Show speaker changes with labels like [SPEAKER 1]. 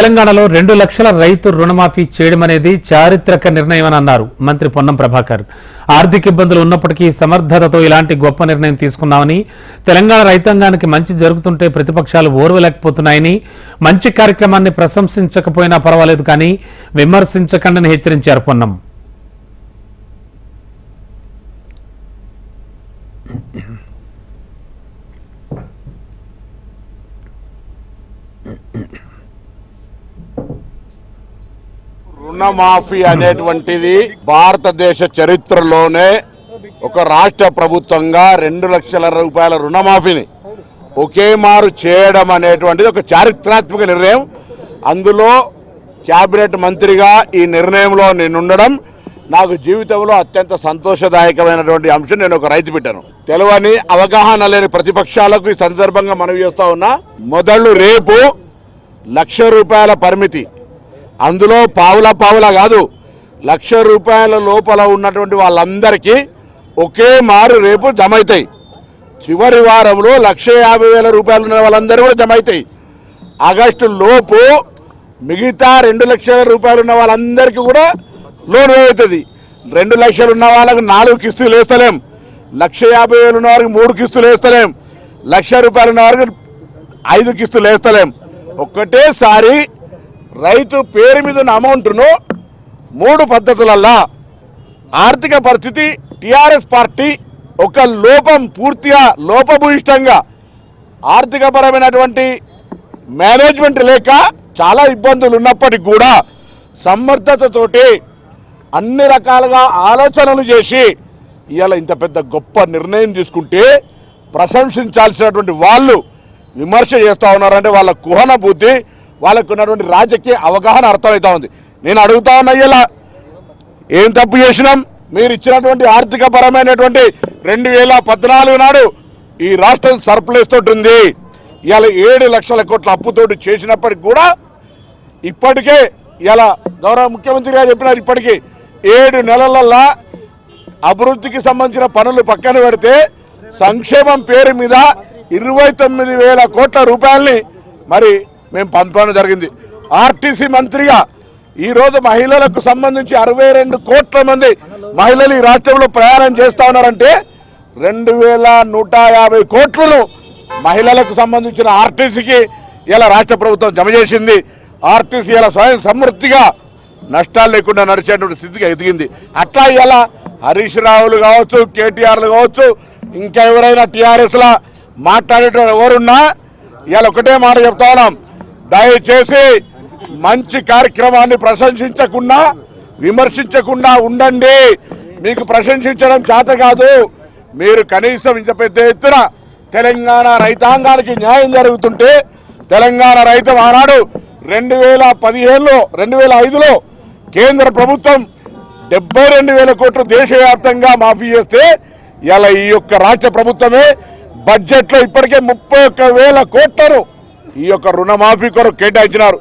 [SPEAKER 1] తెలంగాణలో రెండు లక్షల రైతు రుణమాఫీ చేయడం అనేది చారిత్రక నిర్ణయం అని అన్నారు మంత్రి పొన్నం ప్రభాకర్. ఆర్థిక ఇబ్బందులు ఉన్నప్పటికీ సమర్థతతో ఇలాంటి గొప్ప నిర్ణయం తీసుకున్నామని తెలంగాణ రైతాంగానికి మంచి జరుగుతుంటే ప్రతిపక్షాలు ఓర్వలేకపోతున్నాయని మంచి కార్యక్రమాన్ని ప్రశంసించకపోయినా పర్వాలేదు కానీ విమర్శించకండని హెచ్చరించారు పొన్నం.
[SPEAKER 2] రుణమాఫీ అనేటువంటిది భారతదేశ చరిత్రలోనే ఒక రాష్ట్ర ప్రభుత్వంగా రెండు లక్షల రూపాయల రుణమాఫీని ఒకే మారు చేయడం అనేటువంటిది ఒక చారిత్రాత్మక నిర్ణయం. అందులో క్యాబినెట్ మంత్రిగా ఈ నిర్ణయంలో నేను ఉండడం నాకు జీవితంలో అత్యంత సంతోషదాయకమైనటువంటి అంశం. నేను ఒక రైతు పెట్టాను తెలవని అవగాహన లేని ప్రతిపక్షాలకు ఈ సందర్భంగా మనవి చేస్తా ఉన్నా మొదలు రేపు లక్ష రూపాయల పరిమితి అందులో పావుల పావుల కాదు లక్ష రూపాయల లోపల ఉన్నటువంటి వాళ్ళందరికీ ఒకే మారు రేపు జమ అవుతాయి చివరి వారంలో లక్ష యాభై వేల రూపాయలు ఉన్న వాళ్ళందరూ కూడా జమ అవుతాయి ఆగస్టు లోపు మిగతా రెండు లక్షల రూపాయలు ఉన్న వాళ్ళందరికీ కూడా లోన్ అవుతుంది. రెండు లక్షలు ఉన్న వాళ్ళకి నాలుగు కిస్తులు వేస్తలేం. లక్ష యాభై వేలు ఉన్న వారికి మూడు కిస్తులు వేస్తలేం. లక్ష రూపాయలు ఉన్న వారికి ఐదు కిస్తులు వేస్తలేం. ఒక్కటేసారి రైతు పేరు మీద ఉన్న అమౌంట్ను మూడు పద్ధతులల్లా. ఆర్థిక పరిస్థితి టిఆర్ఎస్ పార్టీ ఒక లోపం పూర్తిగా లోపభూయిష్టంగా. ఆర్థికపరమైనటువంటి మేనేజ్మెంట్ లేక చాలా ఇబ్బందులు ఉన్నప్పటికీ కూడా సమర్థతతోటి అన్ని రకాలుగా ఆలోచనలు చేసి ఇవాళ ఇంత పెద్ద గొప్ప నిర్ణయం తీసుకుంటే ప్రశంసించాల్సినటువంటి వాళ్ళు విమర్శ చేస్తూ ఉన్నారంటే వాళ్ళ కుహన బుద్ధి వాళ్ళకు ఉన్నటువంటి రాజకీయ అవగాహన అర్థమవుతా ఉంది. నేను అడుగుతా ఉన్నా ఇలా ఏం తప్పు చేసినాం? మీరు ఇచ్చినటువంటి ఆర్థిక పరమైనటువంటి రెండు వేల పద్నాలుగు నాడు ఈ రాష్ట్రం సర్ప్లస్ తోటి ఉంది ఇవాళ ఏడు లక్షల కోట్ల అప్పుతోటి చేసినప్పటికి కూడా ఇప్పటికే ఇలా గౌరవ ముఖ్యమంత్రి గారు చెప్పినారు ఇప్పటికీ ఏడు నెలలల్లా అభివృద్ధికి సంబంధించిన పనులు పక్కన పెడితే సంక్షేమం పేరు మీద ఇరవై తొమ్మిది వేల కోట్ల రూపాయల్ని మరి మేము పంపడం జరిగింది. ఆర్టీసీ మంత్రిగా ఈరోజు మహిళలకు సంబంధించి అరవై రెండు కోట్ల మంది మహిళలు ఈ రాష్ట్రంలో ప్రయాణం చేస్తా ఉన్నారంటే రెండు వేల నూట యాభై కోట్లను మహిళలకు సంబంధించిన ఆర్టీసీకి ఇలా రాష్ట్ర ప్రభుత్వం జమ చేసింది. ఆర్టీసీ ఇలా స్వయం సమృద్ధిగా నష్టాలు లేకుండా నడిచేటువంటి స్థితికి ఎదిగింది. అట్లా ఇలా హరీష్ రావులు కావచ్చు కేటీఆర్లు కావచ్చు ఇంకా ఎవరైనా టీఆర్ఎస్లా మాట్లాడేటోడు ఎవరున్నా ఇవాళ ఒకటే మాట చెప్తా ఉన్నాం. దయచేసి మంచి కార్యక్రమాన్ని ప్రశంసించకుండా విమర్శించకుండా ఉండండి. మీకు ప్రశంసించడం చేత కాదు మీరు కనీసం ఇంత పెద్ద ఎత్తున తెలంగాణ రైతాంగానికి న్యాయం జరుగుతుంటే తెలంగాణ రైతు ఆనాడు రెండు వేల పదిహేనులో రెండు వేల ఐదులో కేంద్ర ప్రభుత్వం డెబ్బై రెండు వేల కోట్లు దేశవ్యాప్తంగా మాఫీ చేస్తే ఇలా ఈ యొక్క రాష్ట్ర ప్రభుత్వమే బడ్జెట్లో ఇప్పటికే ముప్పై ఒక్క వేల కోట్లను ఈ యొక్క రుణమాఫీ కొరకు కేటాయించినారు.